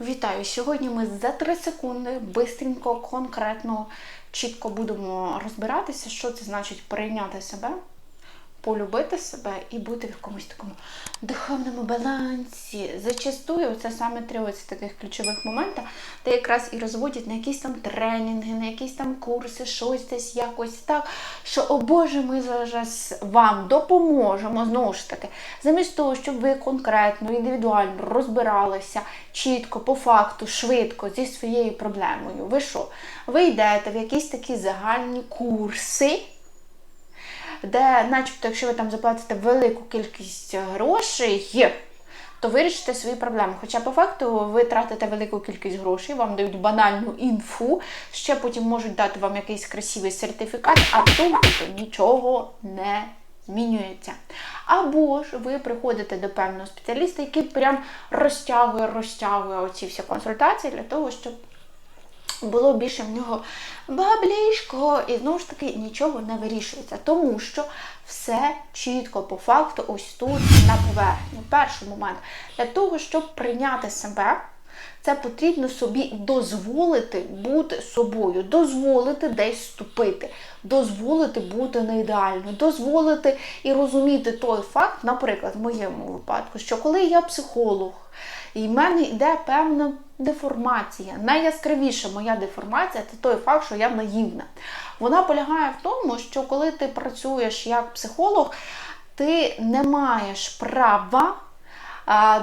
Вітаю! Сьогодні ми за 3 секунди бистренько, конкретно, чітко будемо розбиратися, що це значить прийняти себе, полюбити себе і бути в якомусь такому духовному балансі. Зачастую це саме три ось таких ключових моментів, де якраз і розводять на якісь там тренінги, на якісь там курси, щось десь якось так. Що, о Боже, ми зараз вам допоможемо знову ж таки, замість того, щоб ви конкретно, індивідуально розбиралися чітко, по факту, швидко зі своєю проблемою. Ви що? Ви йдете в якісь такі загальні курси де, начебто, якщо ви там заплатите велику кількість грошей, то вирішите свої проблеми. Хоча по факту ви тратите велику кількість грошей, вам дають банальну інфу, ще потім можуть дати вам якийсь красивий сертифікат, а тут нічого не змінюється. Або ж ви приходите до певного спеціаліста, який прям розтягує, розтягує оці всі консультації для того, щоб було більше в нього баблішко, і знову ж таки нічого не вирішується. Тому що все чітко по факту ось тут на поверхні. Перший момент для того, щоб прийняти себе. Це потрібно собі дозволити бути собою, дозволити десь ступити, дозволити бути не ідеально, дозволити і розуміти той факт, наприклад, в моєму випадку, що коли я психолог, і в мене йде певна деформація. Найяскравіша моя деформація це той факт, що я наївна. Вона полягає в тому, що коли ти працюєш як психолог, ти не маєш права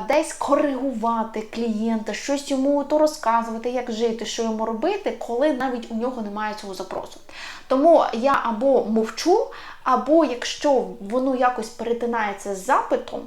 десь коригувати клієнта, щось йому то розказувати, як жити, що йому робити, коли навіть у нього немає цього запросу. Тому я або мовчу, або якщо воно якось перетинається з запитом,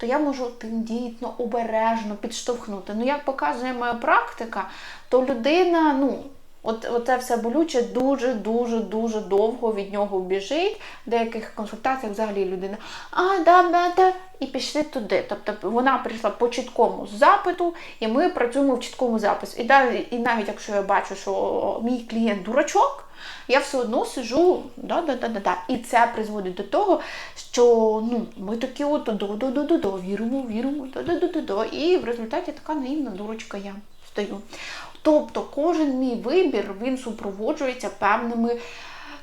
то я можу тендітно, обережно підштовхнути. Ну, як показує моя практика, то людина, ну, От, Оце все болюче дуже-дуже-дуже довго від нього біжить. В деяких консультаціях взагалі людина а, да, да, да, і пішли туди. Тобто вона прийшла по чіткому запиту, і ми працюємо в чіткому записі. І, і навіть якщо я бачу, що мій клієнт дурачок, я все одно сижу, да-да-да-да-да. І це призводить до того, що ну, ми такі от до-до-до-до-до, віримо, віримо, до-до-до-до-до. І в результаті така наївна дурочка я стою. Тобто кожен мій вибір він супроводжується певними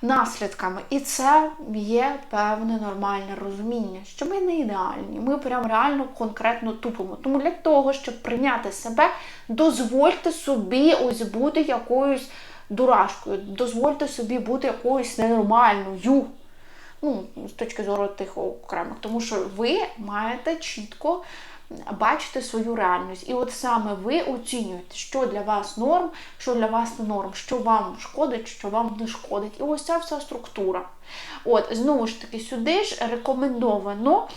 наслідками. І це є певне нормальне розуміння, що ми не ідеальні, ми прям реально конкретно тупимо. Тому для того, щоб прийняти себе, дозвольте собі ось бути якоюсь дурашкою, дозвольте собі бути якоюсь ненормальною. Ну, з точки зору тих окремих, тому що ви маєте чітко бачите свою реальність. І от саме ви оцінюєте, що для вас норм, що для вас не норм, що вам шкодить, що вам не шкодить. І ось ця вся структура. От, знову ж таки, сюди ж рекомендовано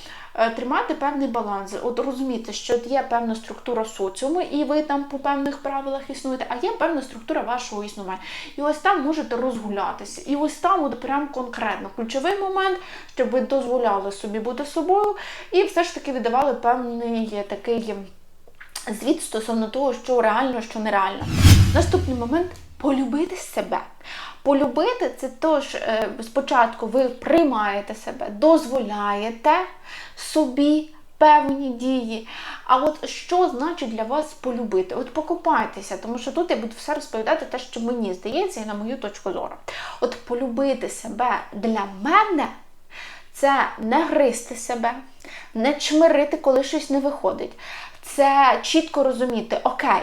тримати певний баланс. От розуміти, що є певна структура соціуму, і ви там по певних правилах існуєте, а є певна структура вашого існування. І ось там можете розгулятися. І ось там от прям конкретно ключовий момент, щоб ви дозволяли собі бути собою, і все ж таки віддавали певний такий звіт стосовно того, що реально, що нереально. Наступний момент полюбити себе. Полюбити це тож, е, спочатку ви приймаєте себе, дозволяєте собі певні дії. А от що значить для вас полюбити? От покупайтеся, тому що тут я буду все розповідати те, що мені здається, і на мою точку зору. От полюбити себе для мене це не гризти себе, не чмирити, коли щось не виходить. Це чітко розуміти, окей.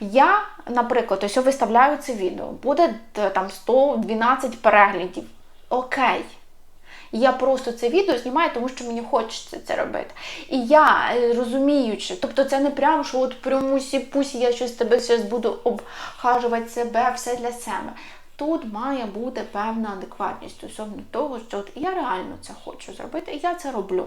Я, наприклад, ось виставляю це відео, буде е, там 112 переглядів. Окей. Я просто це відео знімаю, тому що мені хочеться це робити. І я е, розуміючи, тобто це не прямо, що от прямусі пусі я щось тебе зараз буду обхажувати себе, все для себе. Тут має бути певна адекватність стосовно того, що от я реально це хочу зробити, і я це роблю.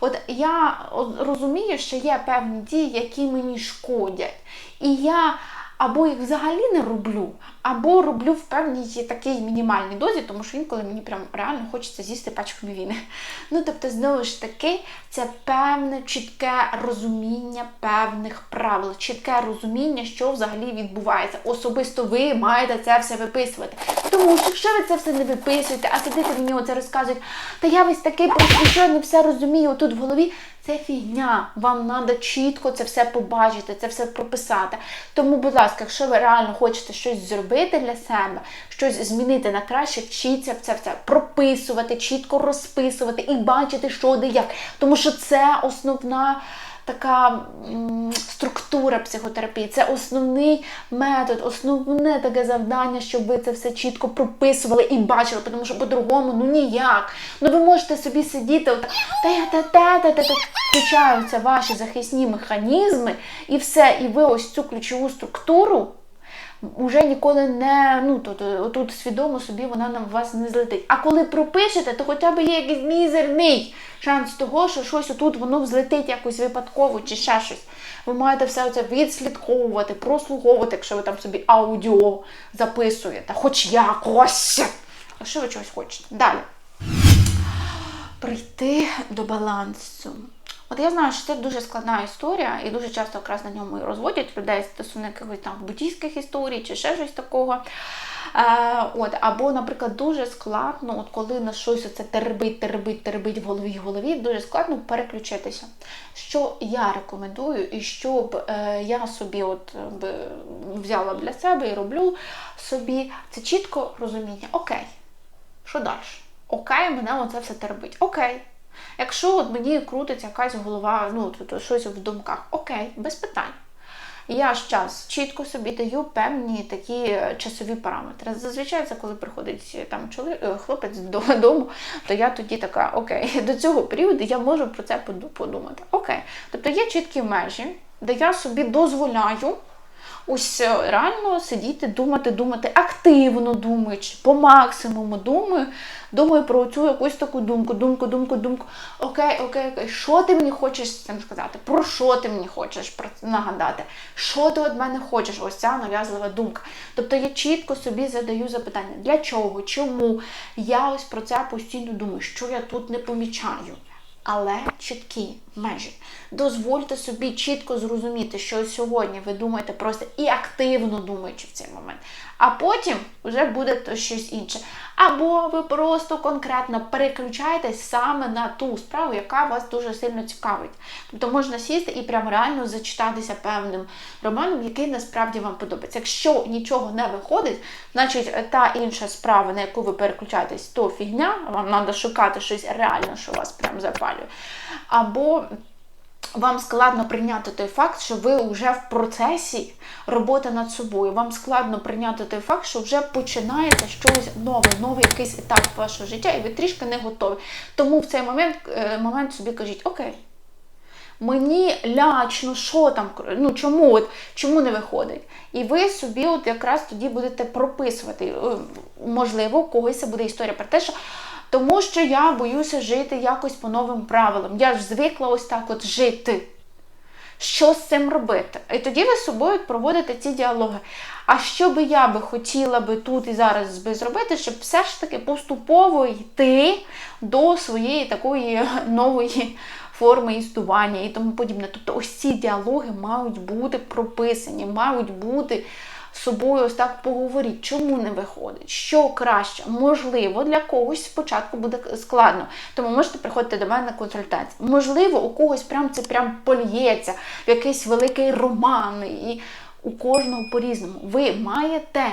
От я розумію, що є певні дії, які мені шкодять. І я або їх взагалі не роблю, або роблю в певній такій мінімальній дозі, тому що інколи мені прям реально хочеться з'їсти пачку мівіни. Ну, тобто, знову ж таки, це певне чітке розуміння певних правил, чітке розуміння, що взагалі відбувається. Особисто ви маєте це все виписувати. Тому що якщо ви це все не виписуєте, а сидите мені оце розказують, та я весь такий не все розумію тут в голові. Це фігня. Вам треба чітко це все побачити, це все прописати. Тому, будь ласка, якщо ви реально хочете щось зробити для себе, щось змінити на краще, вчіться в це все прописувати, чітко розписувати і бачити, що де як. Тому що це основна така м, структура психотерапії, це основний метод, основне таке завдання, щоб ви це все чітко прописували і бачили, тому що по-другому ну ніяк. Ну ви можете собі сидіти, от, та та та та та включаються ваші захисні механізми, і все, і ви ось цю ключову структуру. Уже ніколи не ну тут, отут свідомо собі вона на вас не злетить. А коли пропишете, то хоча б є якийсь мізерний шанс того, що щось отут воно взлетить якось випадково чи ще щось. Ви маєте все це відслідковувати, прослуговувати, якщо ви там собі аудіо записуєте, хоч якось. Якщо ви чогось хочете. Далі. Прийти до балансу. От я знаю, що це дуже складна історія, і дуже часто якраз на ньому і розводять людей стосовно якихось там буддійських історій чи ще щось такого. Е, от, Або, наприклад, дуже складно, от коли на щось оце тербить, тербить, тербить в голові, в голові, дуже складно переключитися. Що я рекомендую, і що б е, я собі от би взяла для себе і роблю собі, це чітко розуміння. Окей, що далі? Окей, мене оце все тербить. Окей. Якщо от мені крутиться якась голова, ну тут щось в думках, окей, без питань. Я ж час чітко собі даю певні такі часові параметри. Зазвичай це коли приходить там чоловік, хлопець додому, то я тоді така, окей, до цього періоду я можу про це подумати. Окей. Тобто є чіткі межі, де я собі дозволяю. Ось реально сидіти, думати, думати, активно думаючи, по максимуму думаю, думаю про цю якусь таку думку, думку, думку, думку. Окей, окей, окей, що ти мені хочеш з цим сказати? Про що ти мені хочеш нагадати? Що ти від мене хочеш? Ось ця нав'язлива думка. Тобто я чітко собі задаю запитання, для чого, чому? Я ось про це постійно думаю, що я тут не помічаю. Але чіткі межі. Дозвольте собі чітко зрозуміти, що сьогодні ви думаєте просто і активно думаючи в цей момент, а потім вже буде щось інше. Або ви просто конкретно переключаєтесь саме на ту справу, яка вас дуже сильно цікавить. Тобто можна сісти і прям реально зачитатися певним романом, який насправді вам подобається. Якщо нічого не виходить, значить та інша справа, на яку ви переключаєтесь, то фігня, вам треба шукати щось реально, що вас прям запалює. Або вам складно прийняти той факт, що ви вже в процесі роботи над собою. Вам складно прийняти той факт, що вже починається щось нове, новий якийсь етап вашого життя, і ви трішки не готові. Тому в цей момент момент собі кажіть, окей. Мені лячно, що там, ну чому от, чому не виходить? І ви собі от якраз тоді будете прописувати. Можливо, у когось буде історія про те, що тому що я боюся жити якось по новим правилам. Я ж звикла ось так от жити. Що з цим робити? І тоді ви з собою проводите ці діалоги. А що би я би хотіла би тут і зараз би зробити, щоб все ж таки поступово йти до своєї такої нової форми існування і тому подібне. Тобто ось ці діалоги мають бути прописані, мають бути собою ось так поговоріть, чому не виходить, що краще. Можливо, для когось спочатку буде складно. Тому можете приходити до мене на консультацію. Можливо, у когось прям це прям польється в якийсь великий роман, і у кожного по-різному. Ви маєте.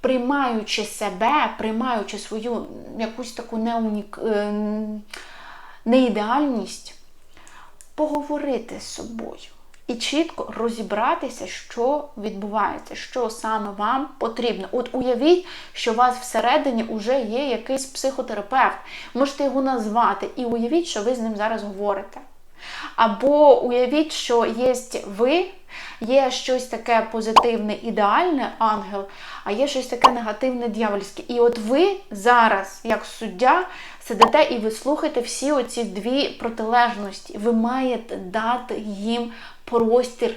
Приймаючи себе, приймаючи свою якусь таку неунік... неідеальність, поговорити з собою і чітко розібратися, що відбувається, що саме вам потрібно. От уявіть, що у вас всередині вже є якийсь психотерапевт, можете його назвати, і уявіть, що ви з ним зараз говорите. Або уявіть, що є ви, є щось таке позитивне, ідеальне ангел, а є щось таке негативне дьявольське. І от ви зараз, як суддя, сидите і ви слухаєте всі оці дві протилежності. Ви маєте дати їм простір.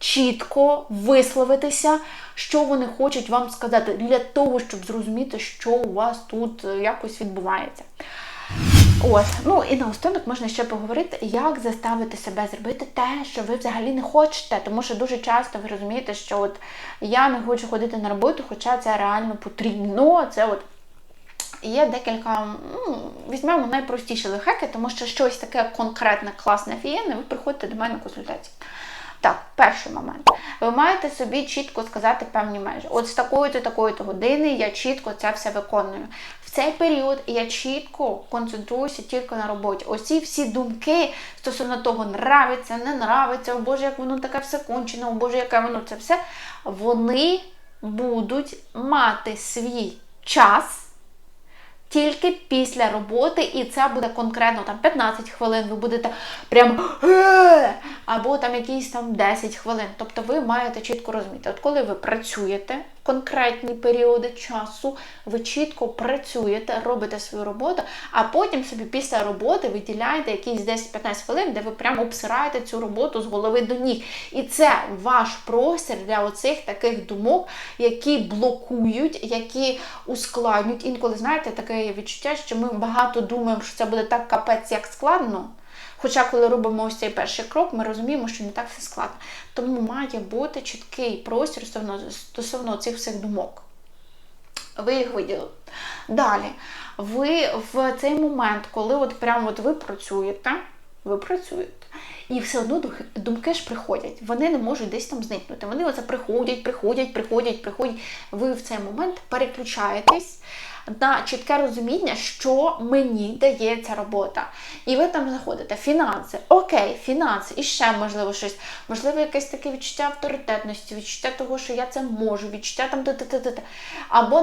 Чітко висловитися, що вони хочуть вам сказати, для того, щоб зрозуміти, що у вас тут якось відбувається. От, ну і наостанок можна ще поговорити, як заставити себе зробити те, що ви взагалі не хочете. Тому що дуже часто ви розумієте, що от я не хочу ходити на роботу, хоча це реально потрібно. Це от Є декілька, ну, візьмемо найпростіші лайфхаки, тому що щось таке конкретне, класне, офігенне, ви приходите до мене на консультацію. Так, перший момент. Ви маєте собі чітко сказати певні межі. От з такої-то, такої-то години я чітко це все виконую. В цей період я чітко концентруюся тільки на роботі. Оці всі думки стосовно того, нравиться, не нравиться, о Боже, як воно таке все кончено, о Боже, яке воно це все, вони будуть мати свій час тільки після роботи, і це буде конкретно там 15 хвилин, ви будете прям «Е!» Або там якісь там 10 хвилин. Тобто ви маєте чітко розуміти, от коли ви працюєте в конкретні періоди часу, ви чітко працюєте, робите свою роботу, а потім собі після роботи виділяєте якісь 10-15 хвилин, де ви прямо обсираєте цю роботу з голови до ніг. І це ваш простір для оцих таких думок, які блокують, які ускладнюють. Інколи, знаєте, таке відчуття, що ми багато думаємо, що це буде так капець, як складно. Хоча, коли робимо ось цей перший крок, ми розуміємо, що не так все складно. Тому має бути чіткий простір стосовно, стосовно цих всіх думок. Ви їх виділили. Далі, ви в цей момент, коли от прямо от ви працюєте, ви працюєте, і все одно думки ж приходять. Вони не можуть десь там зникнути. Вони оце приходять, приходять, приходять, приходять. Ви в цей момент переключаєтесь на чітке розуміння, що мені дає ця робота. І ви там знаходите фінанси. Окей, фінанси, і ще можливо щось. Можливо, якесь таке відчуття авторитетності, відчуття того, що я це можу, відчуття там т-т-т-т. Або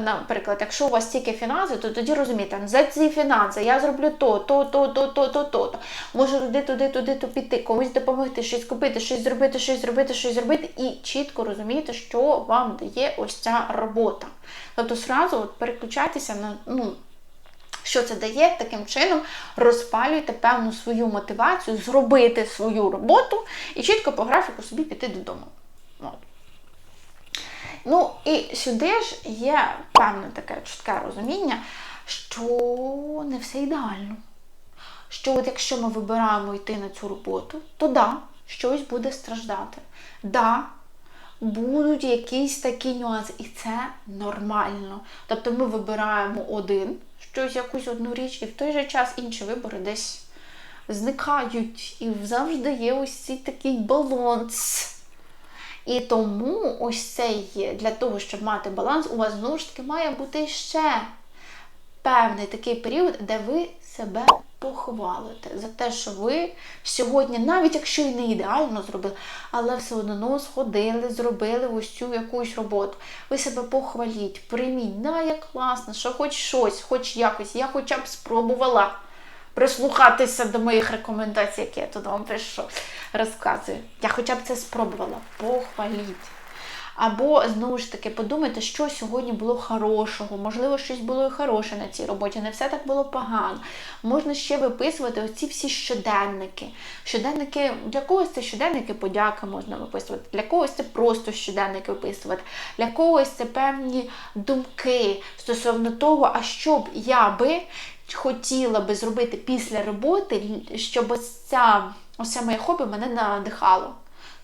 наприклад, якщо у вас тільки фінанси, то тоді розумієте, за ці фінанси я зроблю то, то, то, то, то, то. то. Можу туди, туди, туди, то піти, комусь допомогти, щось купити, щось зробити, щось зробити, щось зробити, і чітко розумієте, що вам дає ось ця робота. Тобто, сразу от переключайтеся на ну, що це дає, таким чином розпалюйте певну свою мотивацію, зробити свою роботу і чітко по графіку собі піти додому. От. Ну, і сюди ж є певне таке чітке розуміння, що не все ідеально. Що от якщо ми вибираємо йти на цю роботу, то да, щось буде страждати. Да, будуть якісь такі нюанси, і це нормально. Тобто ми вибираємо один, щось, якусь одну річ, і в той же час інші вибори десь зникають. І завжди є ось цей такий баланс. І тому ось цей для того, щоб мати баланс, у вас знову ж таки має бути ще певний такий період, де ви себе похвалите за те, що ви сьогодні, навіть якщо і не ідеально зробили, але все одно сходили, зробили ось цю якусь роботу. Ви себе похваліть, прийміть, да, як класно, що хоч щось, хоч якось, я хоча б спробувала прислухатися до моїх рекомендацій, які я тут вам пишу, розказую. Я хоча б це спробувала. Похваліть. Або, знову ж таки, подумайте, що сьогодні було хорошого, можливо, щось було і хороше на цій роботі, не все так було погано. Можна ще виписувати оці всі щоденники. Щоденники, Для когось це щоденники подяки можна виписувати, для когось це просто щоденники виписувати, для когось це певні думки стосовно того, а що б я би хотіла би зробити після роботи, щоб ця, це моє хобі мене надихало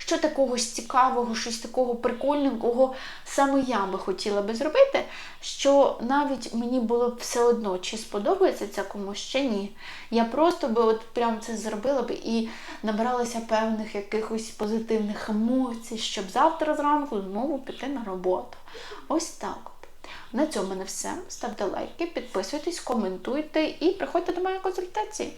що такого цікавого, щось такого прикольненького саме я би хотіла би зробити, що навіть мені було б все одно, чи сподобається це комусь чи ні. Я просто би от прям це зробила би і набралася певних якихось позитивних емоцій, щоб завтра зранку знову піти на роботу. Ось так. На цьому не все. Ставте лайки, підписуйтесь, коментуйте і приходьте до моєї консультації.